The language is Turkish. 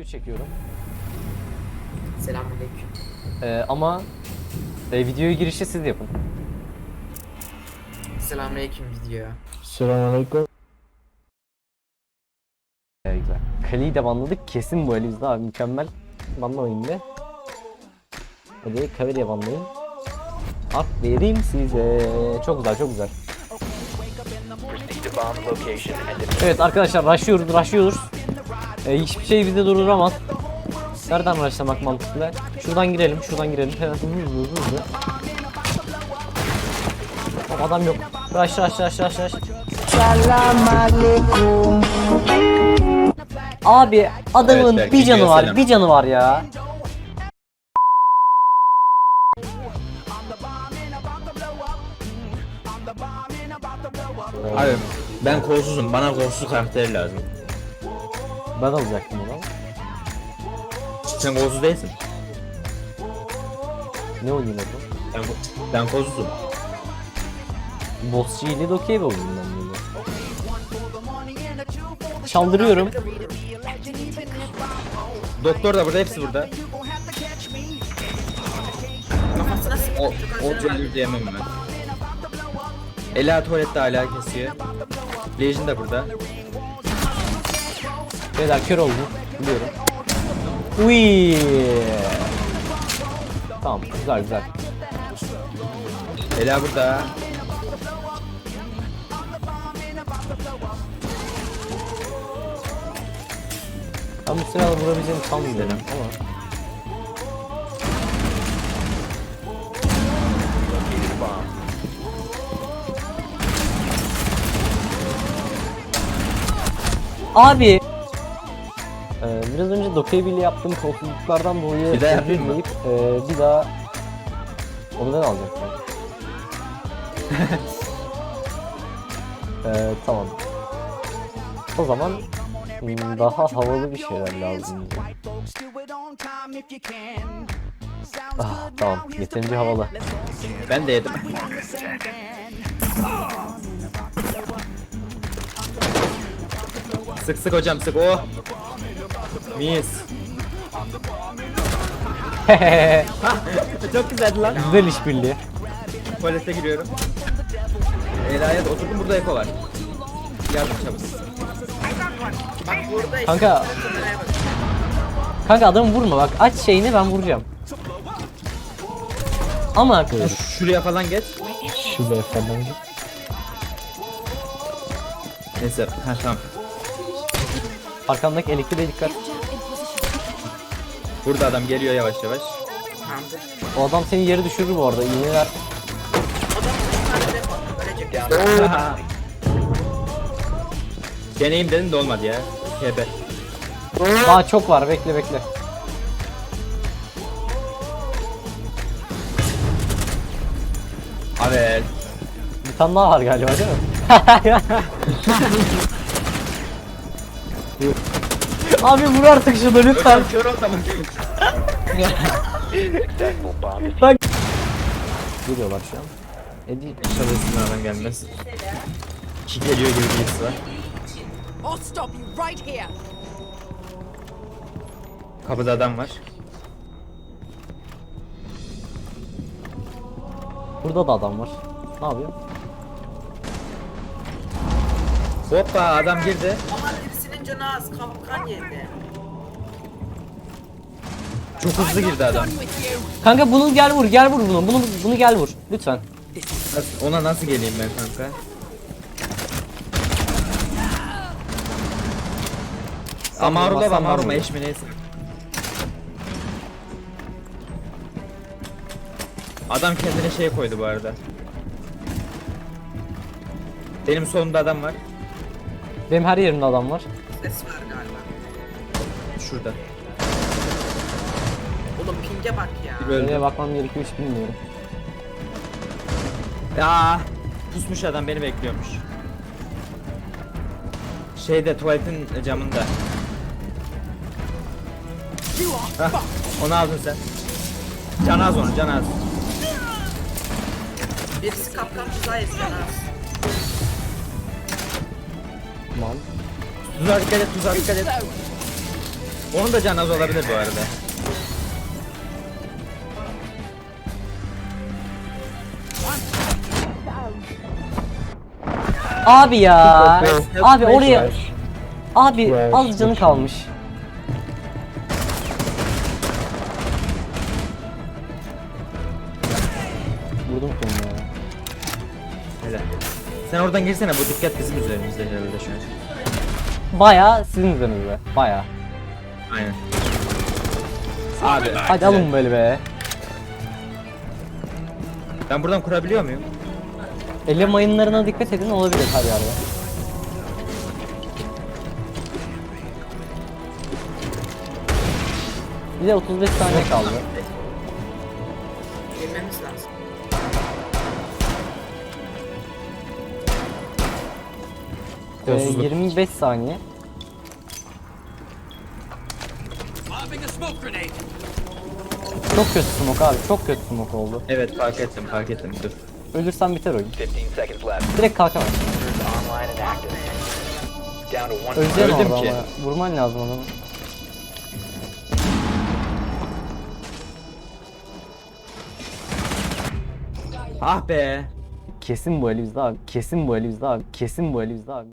video çekiyorum. Selamünaleyküm. Ee, ama e, videoya girişi siz yapın. Selamünaleyküm video. Selamünaleyküm. Ee, güzel. Kaleyi de banladık. Kesin bu elimizde abi mükemmel. Banlamayın be. Hadi Kaveri'ye banlayın. Aferin size. Çok güzel çok güzel. Evet arkadaşlar rushlıyoruz rushlıyoruz. Ee, hiçbir şey bizi durduramaz. Nereden rushlamak mantıklı? Şuradan girelim şuradan girelim. Hemen hızlı hızlı hızlı. Adam yok. Rush rush rush rush rush. Abi adamın Evet, bir canı var selam. bir canı var ya. Abi ben kolsuzum. Bana kolsuz karakter lazım. Ben alacaktım onu. Sen kolsuz değilsin. Ne oynayayım o Ben, ben kolsuzum. Bossçı ile de okey oldum ben bunu. Çaldırıyorum. Doktor da burada, hepsi burada. O, o cümleyi diyemem ben. Ela tuvalette hala kesiyor. Legion da burada. Beyler kör oldu. Biliyorum. Uy. Tamam güzel güzel. Ela burada. Ben bu silahla vurabileceğimi sanmıyorum ama. Abi. Ee, biraz önce Dokey Billy yaptığım kolsuzluklardan dolayı Bir daha yapayım mı? ee, bir daha onu ben alacaktım. ee, tamam. O zaman hmm, daha havalı bir şeyler lazım bize. Ah, tamam yeterince havalı. Ben de yedim. sık sık hocam sık. Oh. Mis. Çok güzeldi lan. Güzel işbirliği. Tuvalete giriyorum. Ela'ya da oturdum burada Eko var. Yardım çabuk. Bak burada işte. Kanka. Kanka adamı vurma bak aç şeyini ben vuracağım. Ama Şuraya falan geç. Şuraya falan. Neyse. Ha tamam. arkamdaki elektriğe dikkat. Burada adam geliyor yavaş yavaş. O adam seni yere düşürür bu arada. İğneler. Adam üç tane de ölecek. Deneyim dedim de olmadı ya. KB. Daha çok var bekle bekle. Abi. Bir tane daha var galiba değil mi? Abi vur artık şunu lütfen. Kör bomb is Bak. Geliyorlar şu an. Edi. İnşallah sınavdan gelmez. İki geliyor gibi bir his var. I'll stop you right here. Kapıda adam var. Burada da adam var. Ne yapıyor? Hoppa adam girdi. Ama birisinin canı az. Kapkan yedi. Çok hızlı girdi adam. Kanka bunu gel vur, gel vur bunu. Bunu bunu gel vur. Lütfen. Nasıl- ona nasıl geleyim ben kanka? Amarula ben Amarula eş mi neyse. Adam kendine şey koydu bu arada. Benim solumda adam var. Benim her yerimde adam var. Ses var galiba. Şurada. Oğlum pinge bak ya. Nereye bakmam gerekiyor hiç bilmiyorum. Ya pusmuş adam beni bekliyormuş. Şeyde tuvaletin camında. Hah, onu aldın sen. Can az onu, can az. Birisi kapkan tuzağı eziyor az. Tamam. Tuzağa dikkat et, tuzağa dikkat et. Onun da canı az olabilir bu arada. Abi ya. Abi oraya abi az canı kalmış. Vurdum kolunu ya. Helal. Sen oradan girsene bu dikkat bizim üzerimizde herhalde şu an. Baya sizin üzerinizde. Baya. Aynen. Abi Hadi alın böyle be. ben buradan kurabiliyor muyum? Elle mayınlarına dikkat edin olabilir her yerde. Bir de 35 saniye kaldı. Girmemiz lazım. Ee, Kolsuzluk. 25 saniye. Çok kötü smoke abi. Çok kötü smoke oldu. Evet fark ettim fark ettim dur. Ölürsen biter oyun. 15 seconds left. Direkt kalkamaz. Diffuser's online and active. Down to one Öleceğim Öldüm orada ki. ama. Vurman lazım adamı. Ah be. Kesin bu elimizde abi. Kesin bu elimizde abi. Kesin bu elimizde abi.